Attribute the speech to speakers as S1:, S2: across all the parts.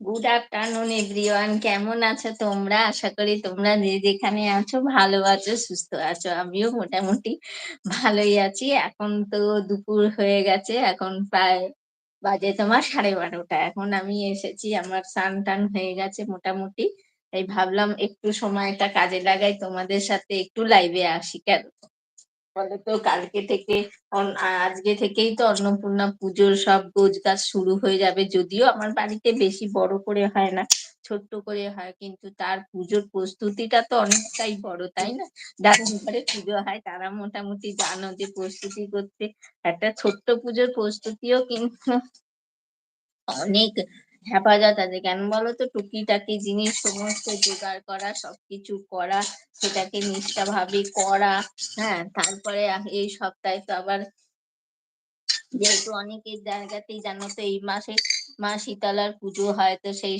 S1: Good afternoon everyone কেমন আছো তোমরা? আশা করি তোমরা যে যেখানে আছো ভালো আছো, সুস্থ আছো। আমিও মোটামুটি ভালোই আছি। এখন তো দুপুর হয়ে গেছে। এখন প্রায় বাজে তোমার সাড়ে বারোটা। এখন আমি এসেছি, আমার স্নান টান হয়ে গেছে মোটামুটি। তাই ভাবলাম একটু সময়টা কাজে লাগাই, তোমাদের সাথে একটু লাইভে আসি, কেন? বলে তো কালকে থেকে আজকে থেকেই তো অন্নপূর্ণা পুজোর সব গোজ শুরু হয়ে যাবে। যদিও আমার বাড়িতে বেশি বড় করে হয় না, ছোট্ট করে হয়, কিন্তু তার পুজোর প্রস্তুতিটা তো অনেকটাই বড়, তাই না? যাদের ঘরে পুজো হয়, তারা মোটামুটি জানো যে প্রস্তুতি করতে একটা ছোট্ট পুজোর প্রস্তুতিও কিন্তু অনেক হেফাজত আছে কেন বলো তো টুকিটাকি জিনিস সমস্ত জোগাড় করা, সবকিছু করা, সেটাকে নিষ্ঠা ভাবে করা হ্যাঁ? তারপরে এই সপ্তাহে তো আবার যেহেতু অনেকের জায়গাতেই জানো তো, এই মাসে মা শীতলার পুজো হয়, তো সেই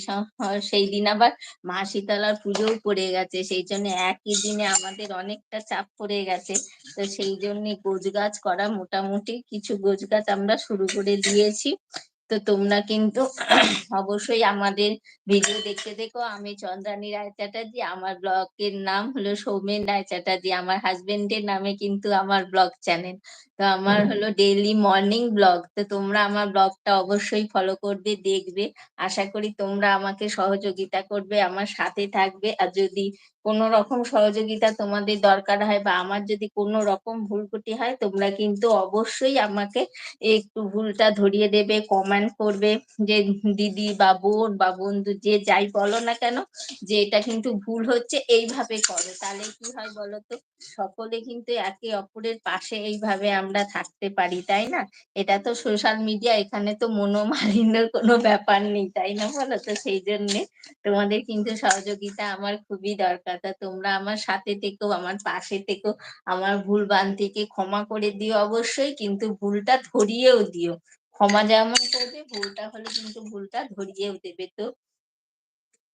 S1: সেই দিন আবার মা শীতলার পুজোও পড়ে গেছে। সেই জন্য একই দিনে আমাদের অনেকটা চাপ পড়ে গেছে। তো সেই জন্য গোছ গাছ করা মোটামুটি কিছু গোছ গাছ আমরা শুরু করে দিয়েছি। তো তোমরা কিন্তু অবশ্যই আমাদের ভিডিও দেখতে দেখো। আমি চন্দ্রানী রায় চ্যাটার্জি, আমার ব্লগের নাম হলো সৌমেন রায় চ্যাটার্জি। আমার হাজবেন্ডের নামে কিন্তু আমার ব্লগ চ্যানেল তো আমার হলো ডেইলি মর্নিং ব্লগ তো তোমরা আমার ব্লগটা অবশ্যই ফলো করবে দেখবে। আশা করি তোমরা আমাকে সহযোগিতা করবে আমার সাথে থাকবে। আর যদি কোনো রকম সহযোগিতা তোমাদের দরকার হয় বা আমার যদি কোনো রকম ভুল ত্রুটি হয় তোমরা কিন্তু অবশ্যই আমাকে একটু ভুলটা ধরিয়ে দেবে কমেন্ট করবে যে দিদি বা বোন বা বন্ধু যে যাই বলো না কেন যে এটা কিন্তু ভুল হচ্ছে এইভাবে করো। তাহলে কি হয় বলো তো? সকলে কিন্তু একে অপরের পাশে এইভাবে আমরা থাকতে পারি, তাই না? এটা তো সোশ্যাল মিডিয়া এখানে তো মনোমালিন্যর কোনো ব্যাপার নেই, তাই না বলো তো? সেই জন্যে তোমাদের কিন্তু সহযোগিতা আমার খুবই দরকার। তা তোমরা আমার সাথে থেকো, আমার পাশে থেকো, আমার ভুল বান্তিকে ক্ষমা করে দিও অবশ্যই, কিন্তু ভুলটা ধরিয়েও দিও। ক্ষমা যেমন করবে, ভুলটা হলে কিন্তু ভুলটা ধরিয়েও দেবে। তো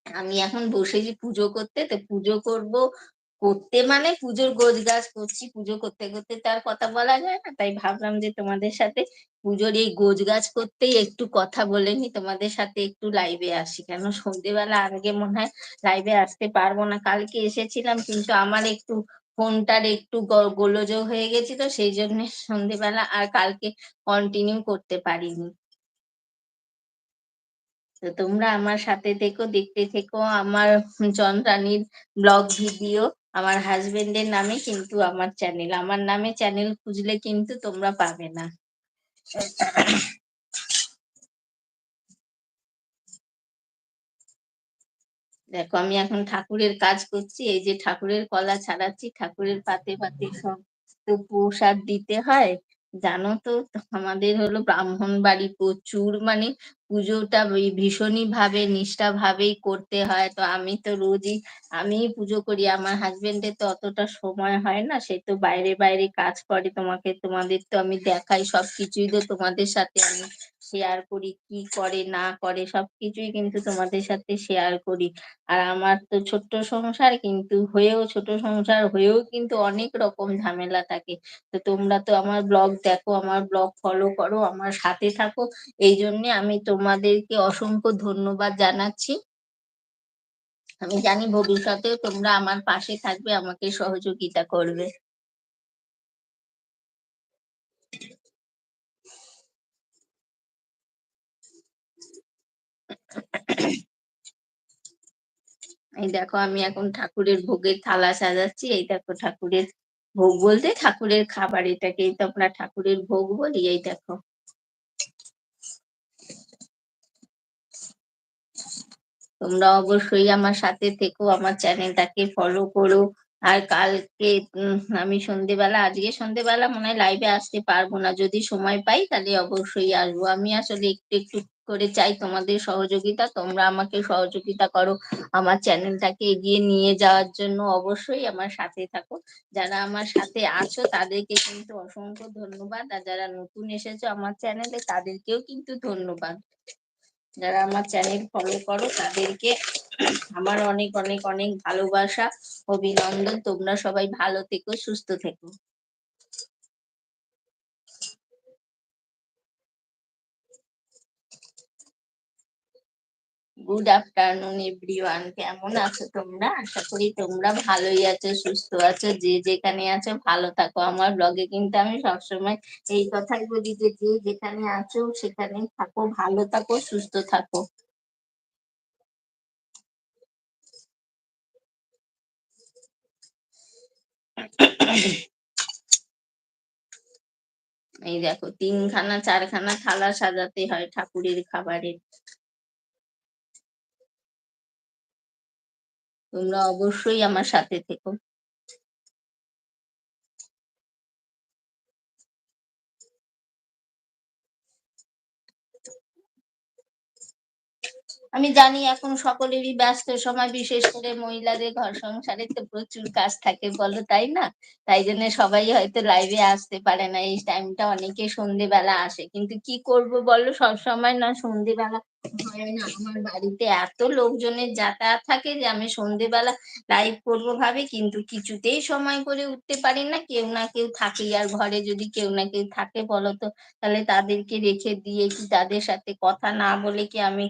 S1: আমি এখন বসেছি পুজো করতে, তো পুজো করব করতে মানে পুজোর গোছ গাছ করছি, পুজো করতে করতে তার কথা বলা যায় না। তাই ভাবলাম যে তোমাদের সাথে পুজোর এই গোছ গাছ করতেই একটু কথা বলে নি তোমাদের সাথে একটু লাইভে আসি। কেন সন্ধ্যেবেলা আগে মনে হয় লাইভে আসতে পারব না। কালকে এসেছিলাম কিন্তু আমার একটু ফোনটার একটু গোলযোগ হয়ে গেছিল, সেই জন্য সন্ধ্যেবেলা আর কালকে কন্টিনিউ করতে পারিনি। তো তোমরা আমার সাথে থেকো, দেখতে থেকো আমার চন্দ্রানীর ব্লগ ভিডিও আমার হাজবেন্ডের নামে কিন্তু আমার চ্যানেল আমার নামে চ্যানেল খুঁজলে কিন্তু তোমরা পাবে না। দেখো, আমি এখন ঠাকুরের কাজ করছি। এই যে ঠাকুরের কলা ছাড়াচ্ছি। ঠাকুরের পাতে পাতে সব তো প্রসাদ দিতে হয়। জানো তো? আমাদের হলো ব্রাহ্মণ বাড়ি প্রচুর মানে পুজোটা ভীষণই ভাবে নিষ্ঠা ভাবেই করতে হয়। তো আমি তো রোজই আমি পুজো করি। আমার হাজবেন্ডের তো অতটা সময় হয় না, সে তো বাইরে বাইরে কাজ করে। তোমাকে, তোমাদের তো আমি দেখাই সবকিছুই তো তোমাদের সাথে আমি শেয়ার করি, কি করে, না করে, সবকিছুই কিন্তু তোমাদের সাথে শেয়ার করি। আর আমার তো ছোট্ট সংসার কিন্তু হয়েও, ছোট সংসার হয়েও কিন্তু অনেক রকম ঝামেলা থাকে। তো তোমরা তো আমার ব্লগ দেখো, আমার ব্লগ ফলো করো, আমার সাথে থাকো। এই জন্যে আমি তোমাদেরকে অসংখ্য ধন্যবাদ জানাচ্ছি। আমি জানি ভবিষ্যতেও তোমরা আমার পাশে থাকবে, আমাকে সহযোগিতা করবে। এই দেখো আমি এখন ঠাকুরের ভোগের থালা সাজাচ্ছি। এই দেখো ঠাকুরের ভোগ বলতে ঠাকুরের খাবার এটাকেই তো আমরা ঠাকুরের ভোগ বলি, এই দেখো। তোমরা অবশ্যই আমার সাথে থেকো, আমার চ্যানেলটাকে ফলো করো। আর কালকে আমি সন্ধেবেলা, আজকে সন্ধেবেলা মনে হয় লাইভে আসতে পারব না। যদি সময় পাই তাহলে অবশ্যই আসব। আমি আসলে একটু একটু করে চাই তোমাদের সহযোগিতা। তোমরা আমাকে সহযোগিতা করো। আমার চ্যানেলটাকে এগিয়ে নিয়ে যাওয়ার জন্য অবশ্যই আমার সাথে থাকো। যারা আমার সাথে আছো, তাদেরকে কিন্তু অসংখ্য ধন্যবাদ। আর যারা নতুন এসেছ আমার চ্যানেলে, তাদেরকেও কিন্তু ধন্যবাদ। যারা আমার চ্যানেল ফলো করো, তাদেরকে আমার অনেক অনেক অনেক ভালোবাসা, অভিনন্দন। তোমরা সবাই ভালো থেকো, সুস্থ থেকো। গুড আফটারনুন এভরিওয়ান কেমন আছো তোমরা? আশা করি তোমরা ভালোই আছো, সুস্থ আছো, যে যেখানে আছো ভালো থাকো। আমার ব্লগে কিন্তু আমি সবসময় এই কথাই বলি যে যে যেখানে আছো সেখানে থাকো, ভালো থাকো, সুস্থ থাকো। এই দেখো, তিনখানা, চারখানা থালা সাজাতে হয় ঠাকুরের খাবারের তোমরা অবশ্যই আমার সাথে থেকো। আমি জানি এখন সকলেরই ব্যস্ত সময়, বিশেষ করে মহিলাদের ঘর সংসারে তো প্রচুর কাজ থাকে, বলো তাই না? তাই জন্য সবাই হয়তো লাইভে আসতে পারে না, এই টাইমটা অনেকে সন্ধেবেলা আসে। কিন্তু কি করব বলো? সব সময় না সন্ধেবেলা হয় না। আমার বাড়িতে এত লোকজনের যাতায়াত থাকে যে আমি সন্ধেবেলা লাইভ করব ভাবে, কিন্তু কিছুতেই সময় করে উঠতে পারি না। কেউ না কেউ থাকেই। আর ঘরে যদি কেউ না কেউ থাকে বলো তো তাহলে তাদেরকে রেখে দিয়ে কি তাদের সাথে কথা না বলে কি আমি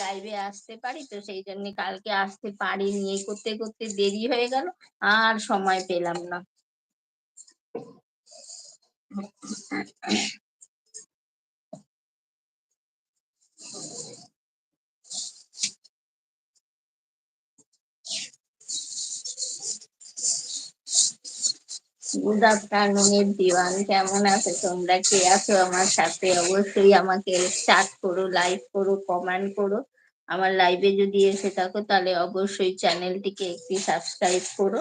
S1: লাইভে আসতে পারি? তো সেই জন্য কালকে আসতে পারিনি। এই করতে করতে দেরি হয়ে গেল। আর সময় পেলাম না। গুড আফটারনুন দিওয়ান, কেমন আছে তোমরা? কে আছো আমার সাথে? অবশ্যই আমাকে স্টার্ট করো লাইভ করো কমেন্ট করো। আমার লাইভে যদি এসে থাকো, তাহলে অবশ্যই চ্যানেলটিকে একটি সাবস্ক্রাইব করো।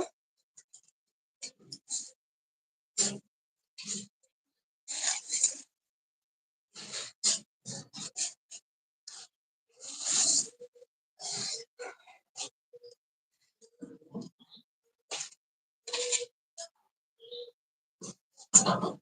S1: 是不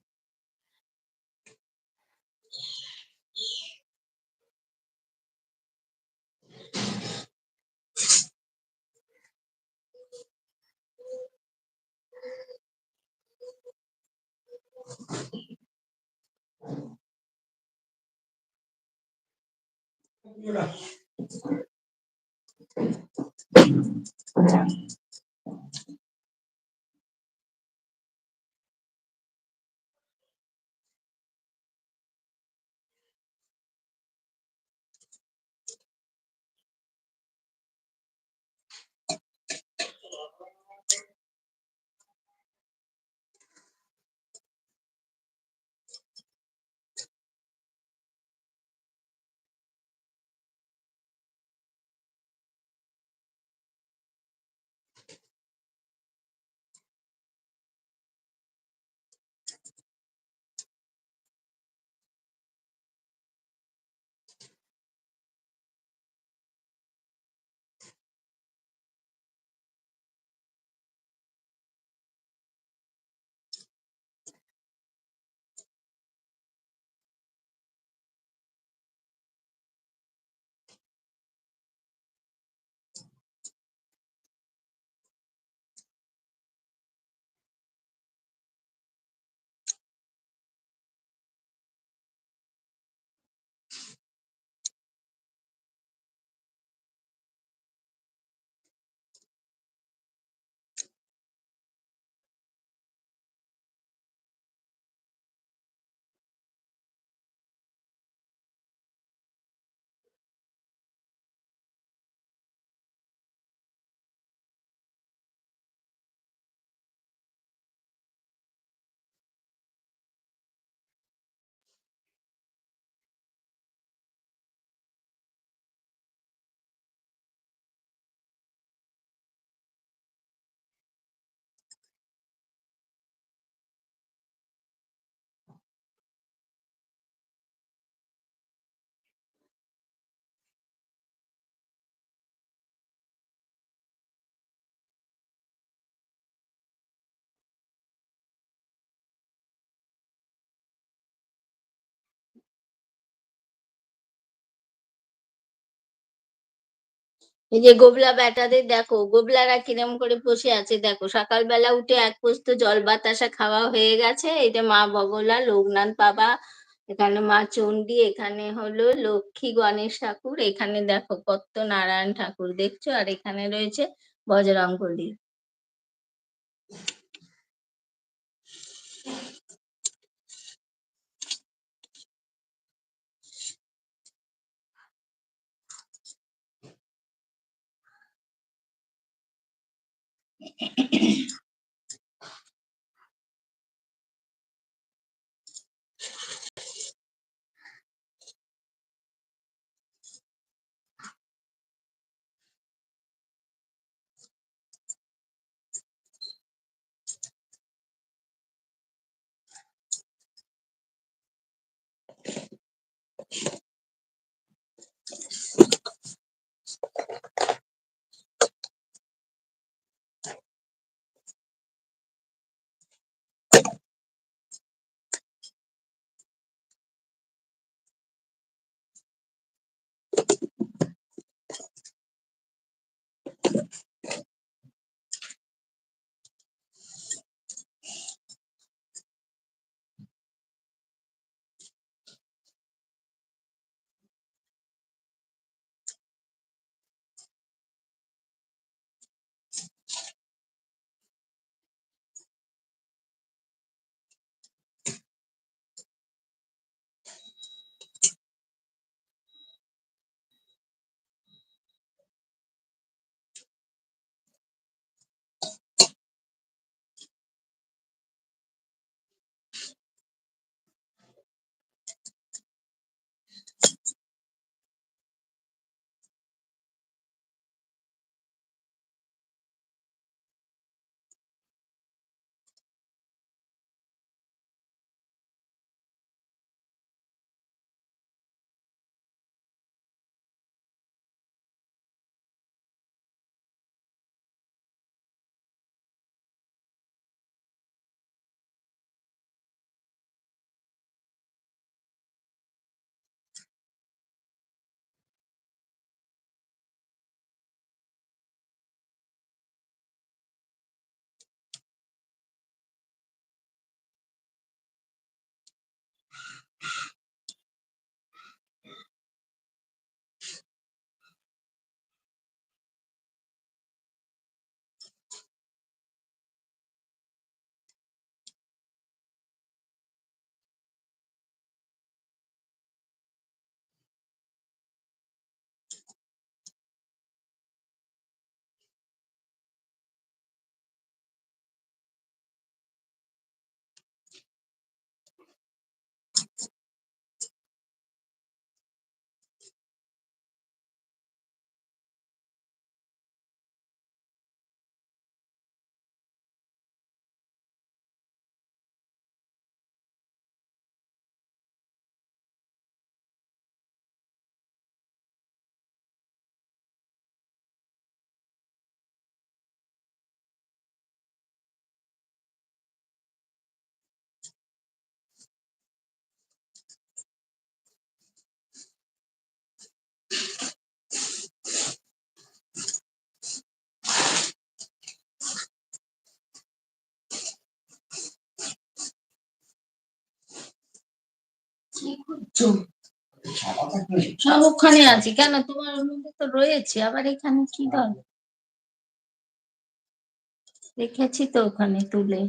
S1: 是？এই যে গোবলা বেটাদের দেখো, গোবলারা কিরম করে বসে আছে দেখো। সকালবেলা উঠে এক পোস্ত জল বাতাসা খাওয়া হয়ে গেছে। এটা মা বগলা, লোকনাথ বাবা, এখানে মা চণ্ডী, এখানে হলো লক্ষ্মী গণেশ ঠাকুর, এখানে দেখো কত নারায়ণ ঠাকুর দেখছ? আর এখানে রয়েছে বজরংবলী Thank you. সব ওখানে আছি। কেন? তোমার মধ্যে তো রয়েছে, আবার এখানে কি দরকার রেখেছি তো ওখানে তুলে।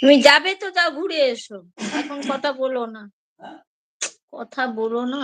S1: তুমি যাবে তো তা ঘুরে এসো। এখন কথা বলো না। কথা বলো না।